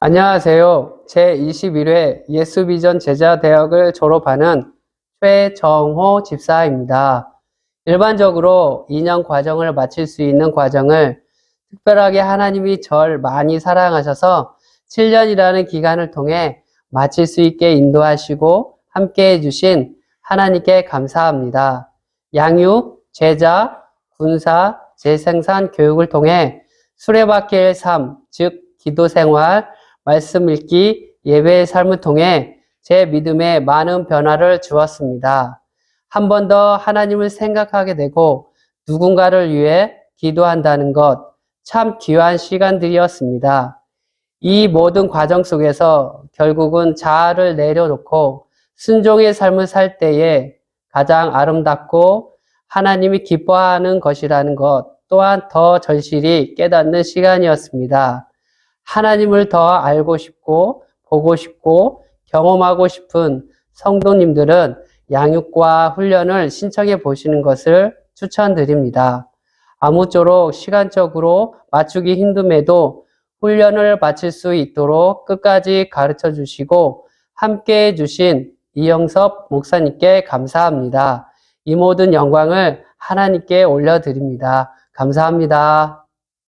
안녕하세요. 제21회 예수비전 제자대학을 졸업하는 최정호 집사입니다. 일반적으로 2년 과정을 마칠 수 있는 과정을 특별하게 하나님이 절 많이 사랑하셔서 7년이라는 기간을 통해 마칠 수 있게 인도하시고 함께 해주신 하나님께 감사합니다. 양육, 제자, 군사, 재생산 교육을 통해 수레바퀴의 삶, 즉 기도 생활, 말씀 읽기, 예배의 삶을 통해 제 믿음에 많은 변화를 주었습니다. 한 번 더 하나님을 생각하게 되고 누군가를 위해 기도한다는 것 참 귀한 시간들이었습니다. 이 모든 과정 속에서 결국은 자아를 내려놓고 순종의 삶을 살 때에 가장 아름답고 하나님이 기뻐하는 것이라는 것 또한 더 절실히 깨닫는 시간이었습니다. 하나님을 더 알고 싶고 보고 싶고 경험하고 싶은 성도님들은 양육과 훈련을 신청해 보시는 것을 추천드립니다. 아무쪼록 시간적으로 맞추기 힘듦에도 훈련을 마칠 수 있도록 끝까지 가르쳐 주시고 함께 해 주신 이영섭 목사님께 감사합니다. 이 모든 영광을 하나님께 올려드립니다. 감사합니다.